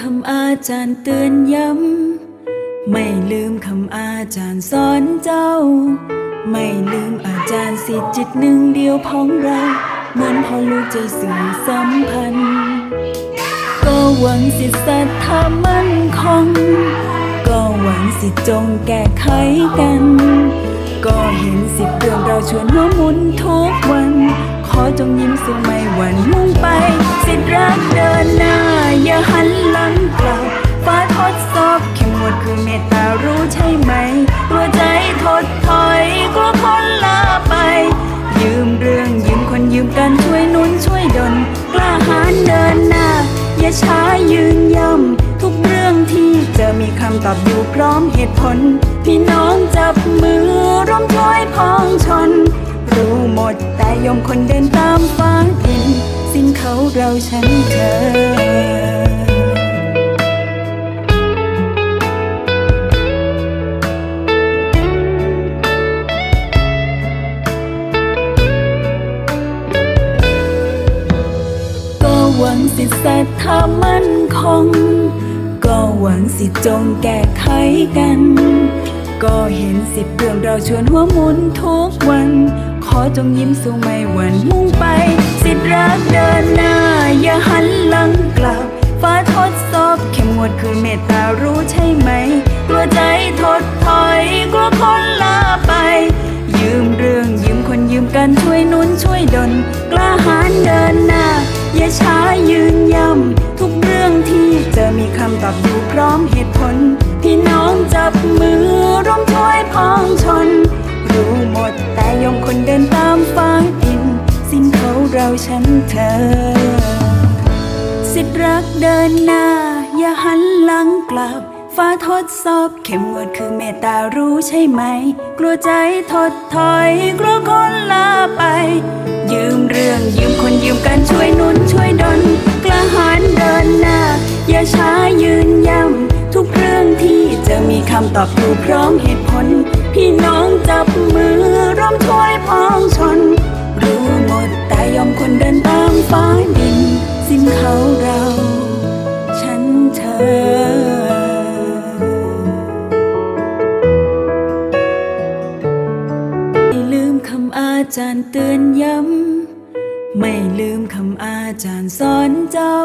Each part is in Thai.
คำอาจารย์เตือนย้ำ ไม่ลืมคำอาจารย์สอนเจ้า ไม่ลืมอาจารย์สิทธิ์จิตหนึ่งเดียวของเรา เหมือนพ่อลูกใจสื่อสัมพันธ์ ก็หวังสิทธิศรัทธามั่นคง ก็หวังสิจงแก้ไขกัน ก็เห็นสิบเรื่องเราชวนหัวหมุนทุกวัน จงยิ้มสุขไม่หวั่นมุ่งไป สิทธิรักเดินหน้า อย่าหันหลังกลับฟ้าทดสอบเข้มงวดคือเมตตารู้ใช่ไหมกลัวใจถดถอยกลัวคนลาไป ยืมเรื่องยืมคนยืมกันช่วยนุนช่วยดลกล้าหาญเดินหน้า อย่าช้ายืนย่ำทุกเรื่องที่เจะมีคำตอบอยู่พร้อมเหตุผล พี่น้องจับมือ ยมคนเดินตามฟ้าดินสิ้นเขาเราฉันเธอก็หวังสิทธิศรัทธามั่นคง ก็หวังสิจงแก้ไขกัน ก็เห็นสิบเรื่องเราชวนหัวมุนทุกวัน ขอจงยิ้มสู้ไม่หวั่นมุ่งไป สิทธิรักเดินหน้า อย่าหันหลังกลับ ฟ้าทดสอบเข้มงวดคือเมตตารู้ใช่ไหม กลัวใจถดถอยกลัวคนลาไป ยืมเรื่องยืมคนยืมกันช่วยนุนช่วยดลกล้าหาญเดินหน้า อย่าช้ายืนย่ำทุกเรื่องที่เจะมีคำตอบอยู่พร้อมเหตุผล ฉันเธอ สิทธิรักเดินหน้า อย่าหันหลังกลับ ฟ้าทดสอบเข้มงวดคือเมตตารู้ใช่ไหม กลัวใจถดถอยกลัวคนลาไป ยืมเรื่องยืมคนยืมกันช่วยนุนช่วยดลกล้าหาญเดินหน้า อย่าช้ายืนยำทุกเรื่องที่จะมีคำตอบอยู่พร้อมเหตุผล พี่น้องจับมือร่วมช่วยพ้องชน นเดินตามฟ้าดิน สิ้นเขาเรา ฉันเธอไม่ลืมคำอาจารย์เตือนย้ำ ไม่ลืมคำอาจารย์สอนเจ้า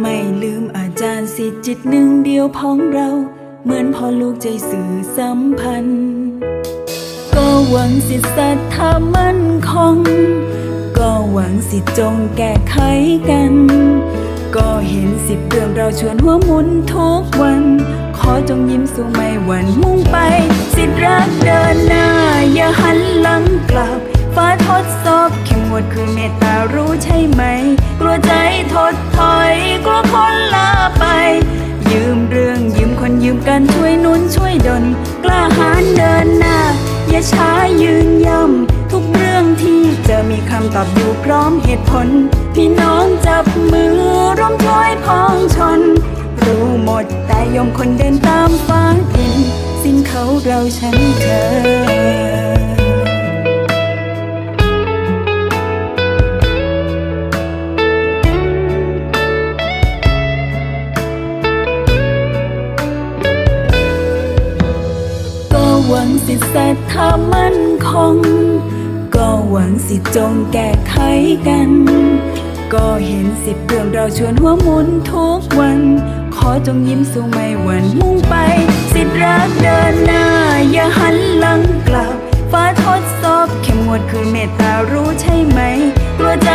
ไม่ลืมอาจารย์สิจิตหนึ่งเดียวของเรา เหมือนพ่อลูกใจสื่อสัมพันธ์ ก็หวังสิทธิศรัทธามั่นคง ก็หวังสิจงแก้ไขกัน ก็เห็นสิบเรื่องเราชวนหัวหมุนทุกวัน ขอจงยิ้มสู้ไม่หวั่นมุ่งไป สิรักเดินหน้า อย่าหันหลังกลับ ฟ้าทดสอบเข้มงวดคือเมตตารู้ใช่ไหม กลัวใจถดถอยกลัวคน ตอบอยู่พร้อมเหตุผล พี่น้องจับมือร่วมช่วยพ้องชน รู้หมดแต่ยมคนเดินตามฟ้าดิน สิ้นเขาเราฉันเธอก็หวังสิทธิศรัทธามั่นคง ก็หวังสิจงแก้ไขกัน ก็เห็นสิบเรื่องเราชวนหัวมุนทุกวัน ขอจงยิ้มสู้ไม่หวั่นมุ่งไป สิทธรักเดินหน้า อย่าหันหลังกลับ ฟ้าทดสอบเข้มงวดคือเมตตารู้ใช่ไหมตัวใจ